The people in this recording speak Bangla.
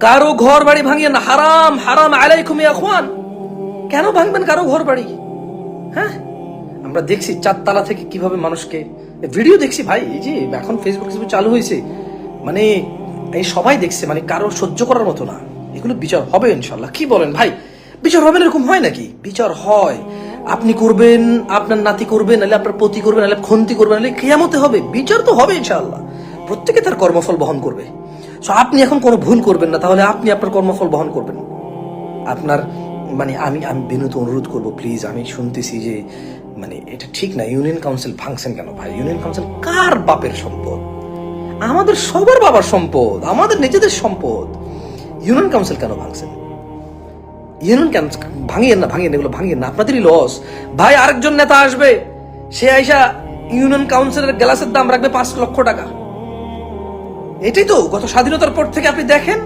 কারও ঘর বাড়ি ভাঙিয়ে হারাম হারাম আলাইকুম ইয়া কেন ভাঙবেন কারও ঘর বাড়ি? হ্যাঁ? আমরা দেখছি চারতলা থেকে কীভাবে মানুষকে ভিডিও দেখছি ভাই, এই যে এখন ফেসবুক চালু হয়েছে। মানে এই সবাই দেখছে মানে কারও সহ্য করার মতো না। এগুলো বিচার হবে ইনশাল্লাহ। কি বলেন ভাই? বিচার হবে এরকম হয় নাকি? বিচার হয়। আপনি করবেন, আপনার নাতি করবেন নাহলে আপনার পতি করবেন নাহলে খন্তি করবেন নাহলে কেয়ামতে হবে। বিচার তো হবে ইনশাল্লাহ। প্রত্যেকে তার কর্মফল বহন করবে। সো আপনি এখন কোনো ভুল করবেন না, তাহলে আপনি আপনার কর্মফল বহন করবেন। আপনার মানে আমি আমি বিনীত অনুরোধ করব প্লিজ আমি শুনতেছি যে মানে এটা ঠিক না ইউনিয়ন কাউন্সিল ভাঙছেন কেন ভাই? ইউনিয়ন কাউন্সিল কার বাপের সম্পদ? আমাদের সবার বাবার সম্পদ, আমাদের নিজেদের সম্পদ। ইউনিয়ন কাউন্সিল কেন ভাঙছেন ইউনিয়ন কাউন্সিল ভাঙিয়েন না, ভাঙিয়েন এগুলো ভাঙিয়েন না, আপনাদেরই লস ভাই, আরেকজন নেতা আসবে, সে আইসা ইউনিয়ন কাউন্সিলের গ্লাসের দাম রাখবে পাঁচ লক্ষ টাকা। এটাই তো গত স্বাধীনতার পর থেকে আপনি দেখেন।